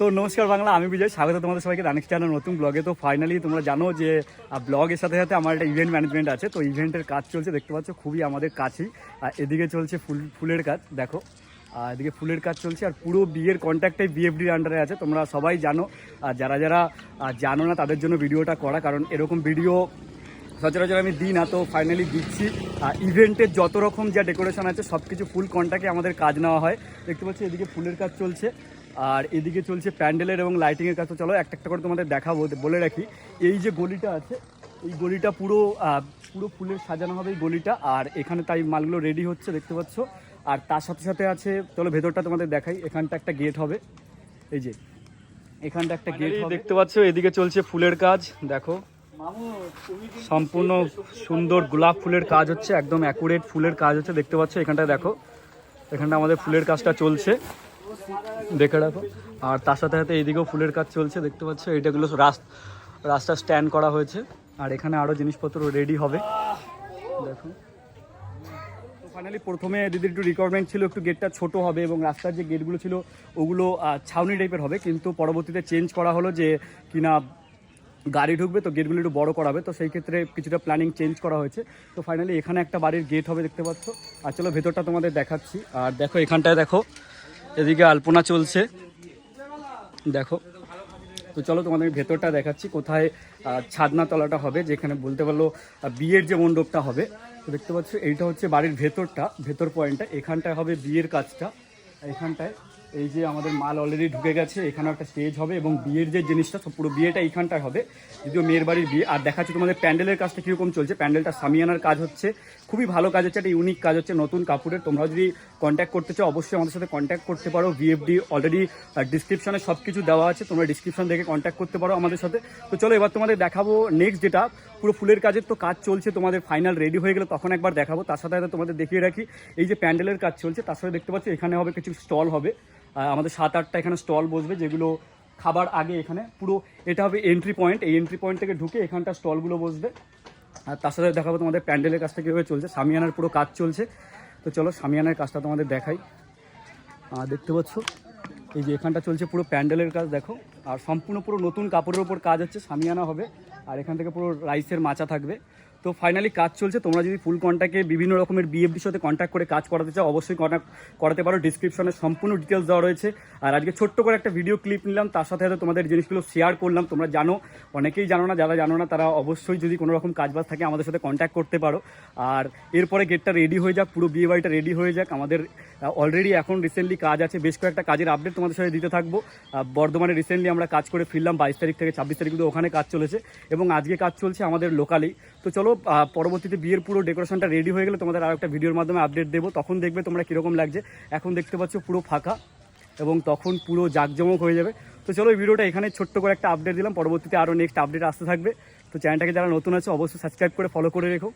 তো নমস্কার বাংলা, আমি বিজয়, স্বাগত তোমাদের সবাইকে রানিক চ্যানেল নতুন ব্লগে তো ফাইনালি তোমরা জানো যে ব্লগের সাথে সাথে আমার একটা ইভেন্ট ম্যানেজমেন্ট আছে, তো ইভেন্টের কাজ চলছে, দেখতে পাচ্ছ খুবই আমাদের কাছেই। আর এদিকে চলছে ফুল, ফুলের কাজ, দেখো। আর এদিকে ফুলের কাজ চলছে, আর পুরো বিয়ের কন্ট্যাক্টটাই বিএফডির আন্ডারে আছে, তোমরা সবাই জানো। আর যারা যারা জানো না তাদের জন্য ভিডিওটা করা, কারণ এরকম ভিডিও সচরাচর আমি দিই না, তো ফাইনালি দিচ্ছি। আর ইভেন্টের যত রকম যা ডেকোরেশন আছে সব কিছু ফুল কন্ট্যাক্টে আমাদের কাজ নেওয়া হয়। দেখতে পাচ্ছি এদিকে ফুলের কাজ চলছে। আর এদিকে চলছে প্যান্ডেলের এবং লাইটিংয়ের কাজ। তো চলো একটা একটা করে তোমাদের দেখাবো বলে রাখি। এই যে গলিটা আছে এই গলিটা পুরো পুরো ফুলের সাজানো হবে এই গলিটা। আর এখানে তাই মালগুলো রেডি হচ্ছে দেখতে পাচ্ছ। আর তার সাথে সাথে আছে চলো ভেতরটা তোমাদের দেখাই। এখানটা একটা গেট হবে। এই যে এখানটা একটা গেট দেখতে পাচ্ছ এদিকে চলছে ফুলের কাজ দেখো। সম্পূর্ণ সুন্দর গোলাপ ফুলের কাজ হচ্ছে একদম অ্যাকুরেট ফুলের কাজ হচ্ছে দেখতে পাচ্ছ এখানটা দেখো। এখানটা আমাদের ফুলের কাজটা চলছে। দেখে রাখো। আর তার সাথে সাথে এইদিকেও ফুলের কাজ চলছে, দেখতে পাচ্ছ? এইটাগুলো রাস্তা স্ট্যান্ড করা হয়েছে। আর এখানে আরও জিনিসপত্র রেডি হবে। দেখো। ফাইনালি প্রথমে দিদির একটু রিকোয়ারমেন্ট ছিল একটু গেটটা ছোট হবে এবং রাস্তার যে গেটগুলো ছিল, ওগুলো ছাউনি টাইপের হবে। কিন্তু পরবর্তীতে চেঞ্জ করা হলো যে কিনা গাড়ি ঢুকবে, তো গেটগুলো একটু বড় করা হবে তো সেই ক্ষেত্রে কিছুটা প্ল্যানিং চেঞ্জ করা হয়েছে। তো ফাইনালি এখানে একটা বাড়ির গেট হবে, দেখতে পাচ্ছ? আর চলো ভেতরটা তোমাদের দেখাচ্ছি। আর দেখো, এখানটায় দেখো এদিকে আলপনা চলছে। দেখো, তো চলো তোমাদের ভেতরটা দেখাচ্ছি, কোথায় ছাদনা তলাটা হবে, যেখানে বলতে পারল বিয়ের যে মণ্ডপটা হবে। তো দেখতে পাচ্ছ, এইটা হচ্ছে বাড়ির ভেতরটা, ভেতর পয়েন্টটা এখানটায় হবে বিয়ের কাজটা, এখানটায় এই যে আমাদের মাল অলরেডি ঢুকে গেছে এখানে একটা স্টেজ হবে এবং বিয়ের যে জিনিসটা পুরো বিয়েটা এইখানটায় হবে। যদিও মেয়ের বাড়ির বিয়ে, আর দেখাচ্ছি তোমাদের প্যান্ডেলের কাজটা কীরকম চলছে। প্যান্ডেলটা সামিয়ানার কাজ হচ্ছে, খুবই ভালো কাজ হচ্ছে, একটা ইউনিক কাজ হচ্ছে, নতুন কাপড়ের। তোমরা যদি কন্ট্যাক্ট করতে চাও, অবশ্যই আমাদের সাথে কন্ট্যাক্ট করতে পারো। ভিএফডি অলরেডি ডিসক্রিপশনে সব কিছু দেওয়া আছে, তোমরা ডিসক্রিপশন দেখে কন্ট্যাক্ট করতে পারো আমাদের সাথে। তো চলো, এবার তোমাদের দেখাবো নেক্সট যেটা। পুরো ফুলের কাজের তো কাজ চলছে, তোমাদের ফাইনাল রেডি হয়ে গেলে তখন একবার দেখাবো। তার সাথে তোমাদের দেখিয়ে রাখি, এই যে প্যান্ডেলের কাজ চলছে, তার সাথে দেখতে পাচ্ছি, এখানে হবে কিছু স্টল হবে। আমাদের সাত আটটা এখানে স্টল বসবে, যেগুলো খাবার আগে এখানে পুরো, এটা হবে এন্ট্রি পয়েন্ট এই এন্ট্রি পয়েন্ট থেকে ঢুকে এখানটা স্টলগুলো বসবে। আর তার সাথে দেখাবো তোমাদের প্যান্ডেলের কাজটা কীভাবে চলছে। সামিয়ানার পুরো কাজ চলছে। তো চলো, সামিয়ানার কাজটা তোমাদের দেখাই। দেখতে পাচ্ছ? এই যে এখানটা চলছে পুরো প্যান্ডেলের কাজ, দেখো। আর সম্পূর্ণ পুরো নতুন কাপড়ের ওপর কাজ হচ্ছে, সামিয়ানা হবে। আর এখান থেকে পুরো রাইসের মাচা থাকবে। তো ফাইনালি কাজ চলছে। তোমরা যদি ফুল কন্ট্যাক্টে বিভিন্ন রকমের বিএফডির সাথে কন্ট্যাক্ট করে কাজ করাতে চাও, অবশ্যই কন্ট্যাক্ট করাতে পারো। ডিসক্রিপশনে সম্পূর্ণ ডিটেলস দেওয়া রয়েছে। আর আজকে ছোট্ট করে একটা ভিডিও ক্লিপ নিলাম। তার সাথে সাথে তোমাদের জিনিসগুলো শেয়ার করলাম। তোমরা জানো, অনেকেই জানো না, যারা জানো না, তারা অবশ্যই যদি কোনো রকম কাজবাজ থাকে আমাদের সাথে কন্ট্যাক্ট করতে পারো। আর এরপরে গেটটা রেডি হয়ে যাক, পুরো বিয়ে বাড়িটা রেডি হয়ে যাক। আমাদের অলরেডি এখন রিসেন্টলি কাজ আছে। বেশ কয়েকটা কাজের আপডেট তোমাদের সাথে দিতে থাকব। বর্ধমানে রিসেন্টলি আমরা কাজ করে ফিরলাম বাইশ তারিখ থেকে ছাব্বিশ তারিখ ওখানে কাজ চলেছে। এবং আজকে কাজ চলছে আমাদের লোকালেই তো চলো পরবর্তীতে বিয়ের পুরো ডেকোরেশনটা রেডি হয়ে গেলে তোমাদের আর একটা ভিডিওর মাধ্যমে আপডেট দেবো। তখন দেখবে তোমরা কীরকম লাগছে। এখন দেখতে পাচ্ছ পুরো ফাঁকা এবং তখন পুরো জাঁকজমক হয়ে যাবে। তো চলো ভিডিওটা এখানে ছোট্ট করে একটা আপডেট দিলাম। পরবর্তীতে আরও নেক্সট আপডেট আসতে থাকবে। তো চ্যানেলটাকে যারা নতুন আছে, অবশ্যই সাবস্ক্রাইব করে ফলো করে রেখো।